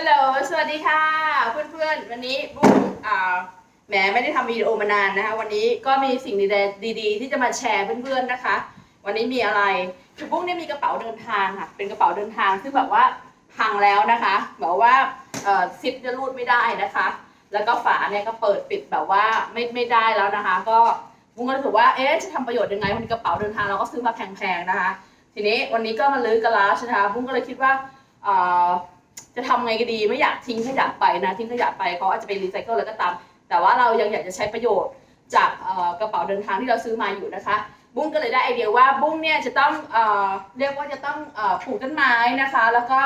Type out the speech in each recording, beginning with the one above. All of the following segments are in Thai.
ฮัลโหล สวัสดีค่ะ เพื่อนๆ วันนี้บุ้งอ่าแหมไม่ได้ทำวิดีโอมานานนะคะ วันนี้ก็มีสิ่งดีๆ ที่จะมาแชร์เพื่อนๆ นะคะ วันนี้มีอะไร คือบุ้งเนี่ยมีกระเป๋าเดินทางค่ะ เป็นกระเป๋าเดินทางซึ่งแบบว่าพังแล้วนะคะแบบว่าซิปจะรูดไม่ได้นะคะ แล้วก็ฝาเนี่ยก็เปิดปิดแบบว่าไม่ไม่ได้แล้วนะคะ ก็บุ้งก็รู้สึกว่า เอ๊ะ จะทำประโยชน์ยังไงวันนี้กระเป๋าเดินทางเราก็ซื้อมาแพงๆ นะคะ ทีนี้วันนี้ก็มาลื้อกระลาชนะคะบุ้งก็เลยคิดว่าอ่อ จะทำไงก็ดีไม่อยากทิ้งขยะไปนะทิ้งขยะไปเขาอาจจะไปรีไซเคิลแล้วก็ตาม แต่ว่าเรายังอยากจะใช้ประโยชน์จากกระเป๋าเดินทางที่เราซื้อมาอยู่นะคะ บุ้งก็เลยได้ไอเดียว่าบุ้งเนี่ยจะต้องเอเรียกว่าจะต้องอปลูกต้นไม้นะคะ แล้วก็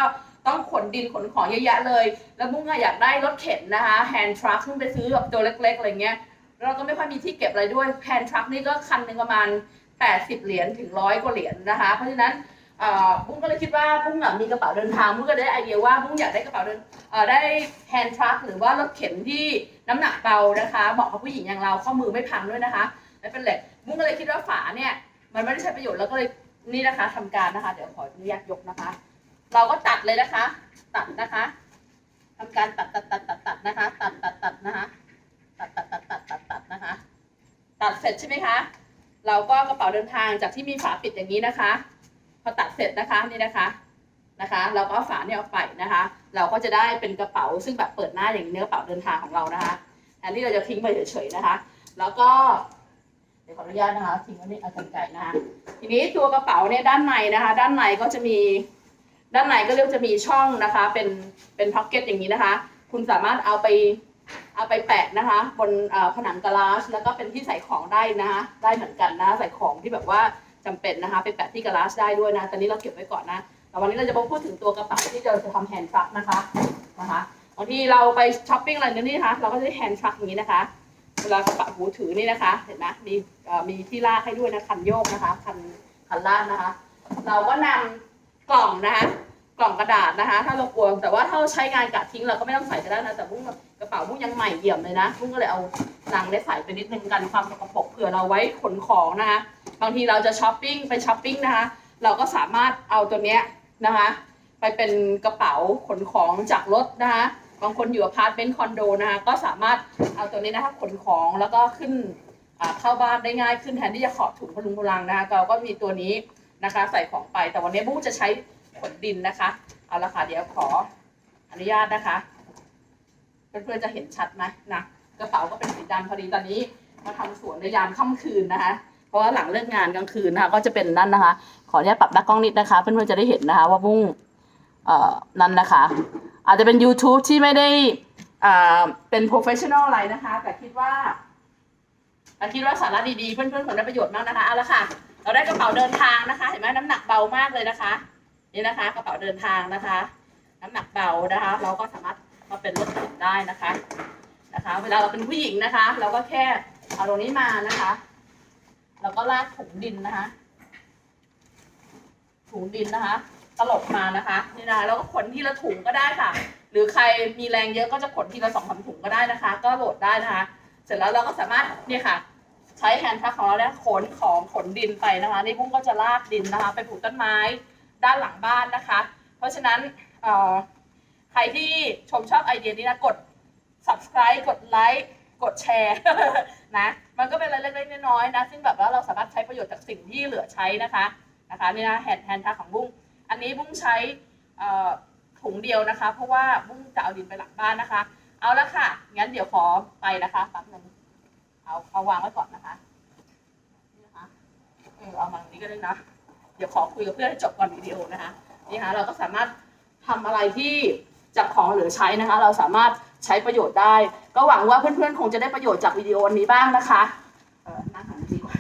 ต้องขนดินขนของเยอะแยะเลย แล้วบุ้งอะอยากได้รถเข็นนะคะแฮนด์ทรัคซึ่งไปซื้อแบบตัวเล็กๆอะไรเงี้ยเราก็ไม่ค่อยมีที่เก็บอะไรด้วยแฮนด์ทรัคนี่ก็คันหนึ่งประมาณ 80 เหรียญถึงร้อยกว่าเหรียญนะคะ เพราะฉะนั้น บุ้งก็เลยคิดว่าบุ้งมีกระเป๋าเดินทางบุ้งก็ได้ไอเดียว่าบุ้งอยากได้กระเป๋าเดินได้แฮนด์ทรัคหรือว่ารถเข็นที่น้ำหนักเบานะคะเหมาะกับผู้หญิงอย่างเราข้อมือไม่พังด้วยนะคะไม่เป็นเหล็กบุ้งก็เลยคิดว่าฝาเนี่ยมันไม่ได้ใช้ประโยชน์แล้วก็เลยนี่นะคะทำการนะคะ เดี๋ยวขออนุญาตยกนะคะ เราก็ตัดเลยนะคะ ตัดนะคะทำการตัดตัดตัดตัดตัดนะคะ ตัดตัดตัดนะคะ ตัดตัดตัดตัดตัดตัดนะคะ ตัดเสร็จใช่ไหมคะ เราก็กระเป๋าเดินทางจากที่มีฝาปิดอย่างนี้นะคะ เสร็จนะคะนี่นะคะนะคะ เราก็ฝาเนี่ยออกไปนะคะ เราก็จะได้เป็นกระเป๋าซึ่งแบบเปิดหน้าอย่างเนี้กระเป๋าเดินทางของเรานะคะแทนที่เราจะทิ้งไปเฉยๆนะคะ แล้วก็เดี๋ยวขออนุญาตนะคะทิ้งไว้นี่เอากันไก่นะคะทีนี้ตัวกระเป๋าเนี่ยด้านในนะคะ ด้านในก็จะมีด้านในก็เรียกจะมีช่องนะคะ เป็นเป็นพ็อกเก็ตอย่างนี้นะคะ คุณสามารถเอาไปเอาไปแปะนะคะ บนผนังกลาสแล้วก็เป็นที่ใส่ของได้นะคะ ได้เหมือนกันนะใส่ของที่แบบว่า จำเป็นนะคะ ไปแปะที่กระลาสได้ด้วยนะ ตอนนี้เราเก็บไว้ก่อนนะ แต่วันนี้เราจะมาพูดถึงตัวกระเป๋าที่เราจะทำแฮนด์ทรัคนะคะ นะคะบางทีเราไปช้อปปิ้งอะไรนี่นะคะ เราก็จะแฮนด์ทรัคอย่างนี้นะคะ เวลากระเป๋าหูถือนี่นะคะ เห็นไหมมีมีที่ลากให้ด้วยนะ คันโยกนะคะ คัน คันลากนะคะ เราก็นำกล่องนะคะ กล่องกระดาษนะคะ ถ้าเรากลัว แต่ว่าถ้าเราใช้งานกะทิ้งเราก็ไม่ต้องใส่ก็ได้นะ แต่บุ้งกระเป๋าบุ้งยังใหม่เอี่ยมเลยนะบุ้งก็เลยเอาลังได้ใส่ไปนิดนึงกันความสกปรกเผื่อเราไว้ขนของนะคะ บางทีเราจะช้อปปิ้งไปช้อปปิ้งนะคะ เราก็สามารถเอาตัวเนี้ยนะคะ ไปเป็นกระเป๋าขนของจากรถนะคะบางคนอยู่อพาร์ตเมนต์คอนโดนะคะก็สามารถเอาตัวนี้นะคะขนของแล้วก็ขึ้นเข้าบ้านได้ง่ายขึ้นแทนที่จะขอบถุงพลุงพลังนะคะเราก็มีตัวนี้นะคะใส่ของไป แต่วันนี้บุ้งจะใช้ขนดินนะคะเอาละค่ะเดี๋ยวขออนุญาตนะคะเพื่อนๆจะเห็นชัดไหมนะกระเป๋าก็เป็นสีดำพอดีตอนนี้มาทำสวนในยามค่ำคืนนะคะ ราะว่าหลังเลิกงานกลางคืนนะคะก็จะเป็นนั่นนะคะ ขออนุญาตปรับหน้ากล้องนิดนะคะ เพื่อนๆจะได้เห็นนะคะ ว่าบุ้งเอ่อนั่นนะคะ อาจจะเป็น YouTube ที่ไม่ได้อ่าเป็น professional อะไรนะคะ แต่คิดว่าคิดว่าสาระดีๆ เพื่อนๆคงได้ประโยชน์มากนะคะเอาละค่ะ เราได้กระเป๋าเดินทางนะคะ เห็นไหมน้ำหนักเบามากเลยนะคะ นี่นะคะกระเป๋าเดินทางนะคะ น้ำหนักเบานะคะ เราก็สามารถมาเป็นรถเข็นได้นะคะนะคะ เวลาเราเป็นผู้หญิงนะคะ เราก็แค่เอาตรงนี้มานะคะ แล้วก็ลากถุงดินนะคะ ถุงดินนะคะ ตลบมานะคะนี่นะคะแล้วก็ขนทีละถุงก็ได้ค่ะ หรือใครมีแรงเยอะก็จะขนทีละสองสามถุงก็ได้นะคะ ก็โหลดได้นะคะ เสร็จแล้วเราก็สามารถเนี่ยค่ะ ใช้แฮนด์ทักของเราเนี่ยขนของขนดินไปนะคะ นี่บุ้งก็จะลากดินนะคะ ไปปลูกต้นไม้ด้านหลังบ้านนะคะ เพราะฉะนั้นใครที่ชมชอบไอเดียนี้นะกด subscribe กดไลค์ กดแชร์นะมันก็เป็นอะไรเล็กๆน้อยๆนะ ซึ่งแบบว่าเราสามารถใช้ประโยชน์จากสิ่งที่เหลือใช้นะคะนะคะนี่นะแฮนด์แฮนด์ทักของบุ้งอันนี้บุ้งใช้ถุงเดียวนะคะ เพราะว่าบุ้งจะเอาดินไปหลังบ้านนะคะ เอาละค่ะงั้นเดี๋ยวขอไปนะคะแป๊บนึงเอาเอาวางไว้ก่อนนะคะนี่นะคะเออเอามาตรงนี้ก็ได้นะเดี๋ยวขอคุยกับเพื่อนให้จบก่อนวิดีโอนะคะนี่ค่ะเราก็สามารถทำอะไรที่จากของเหลือใช้นะคะ เราสามารถ ใช้ประโยชน์ได้ ก็หวังว่าเพื่อนๆ คงจะได้ประโยชน์จากวิดีโอนี้บ้างนะคะเออนั่งหันดีกว่า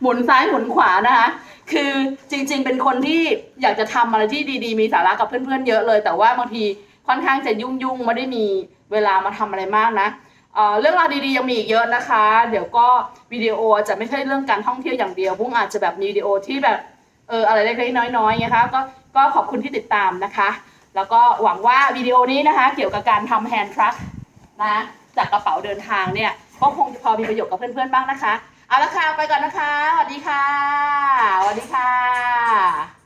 หมุนซ้ายหมุนขวานะคะ คือจริง ๆ เป็นคนที่อยากจะทำอะไรที่ดีๆ มีสาระกับเพื่อนๆ เยอะเลย แต่ว่าบางทีค่อนข้างจะยุ่งๆ ไม่ได้มีเวลามาทำอะไรมากนะเเรื่องราวดีๆยังมีอีกเยอะนะคะ เดี๋ยวก็วิดีโอจะไม่ใช่เรื่องการท่องเที่ยวอย่างเดียวบุ้งอาจจะแบบมีวิดีโอที่แบบเอออะไรเล็กๆน้อยๆนะคะก็ก็ขอบคุณที่ติดตามนะคะ แล้วก็หวังว่าวิดีโอนี้นะคะ เกี่ยวกับการทำแฮนด์ทรัคนะจากกระเป๋าเดินทางเนี่ย ก็คงจะพอมีประโยชน์กับเพื่อนๆบ้างนะคะ เอาละค่ะ ไปก่อนนะคะสวัสดีค่ะสวัสดีค่ะ